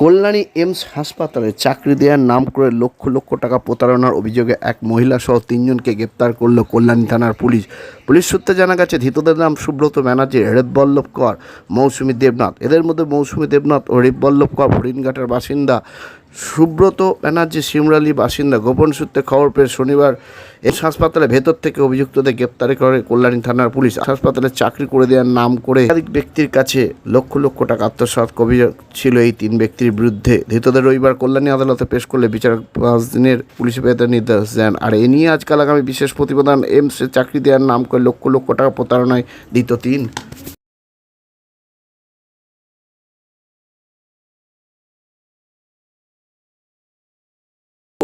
Kalyani aims হাসপাতালে চাকরি দেওয়ার নাম করে লক্ষ লক্ষ টাকা প্রতারণার অভিযোগে এক মহিলা সহ তিনজনকে গ্রেপ্তার করল কল্যাণী থানার পুলিশ। পুলিশ সূত্রে জানা গেছে, ধৃতদের নাম সুব্রত ব্যানার্জি হৃদবল্লভ কর, মৌসুমী দেবনাথ। এদের মধ্যে মৌসুমী দেবনাথ ও হৃদবল্লভ কর, হরিণঘাটের বাসিন্দা সুব্রত ব্যানার্জি সিমরালি বাসিন্দা। গোপন সূত্রে খবর পেয়ে শনিবার এস হাসপাতালে ভেতর থেকে অভিযুক্তদের গ্রেপ্তার করে কল্যাণী থানার পুলিশ। হাসপাতালে চাকরি করে দেওয়ার নাম করে একাধিক ব্যক্তির কাছে লক্ষ লক্ষ টাকা আত্মসাৎ অভিযোগ ছিল এই তিন ব্যক্তির বিরুদ্ধে। ধৃতদের রবিবার কল্যাণী আদালতে পেশ করলে বিচারক পাঁচ দিনের পুলিশ বেতন নির্দেশ দেন। আর এ নিয়ে আজকাল আগামী বিশেষ প্রতিবেদন এমসে চাকরি দেওয়ার নাম করে লক্ষ লক্ষ টাকা প্রতারণায় দিত তিন।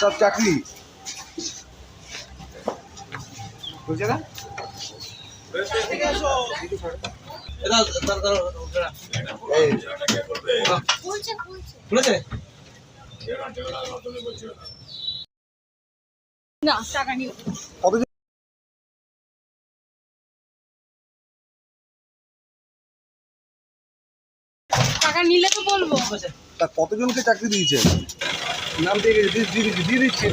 সব চাকরি। বুঝছে না? খুলেছে? না টাকা নিও। কতজন টাকা নিলে তো বলব। তা কতজনকে চাকরি দিয়েছেন? নাম দিয়ে দিয়ে দিচ্ছি।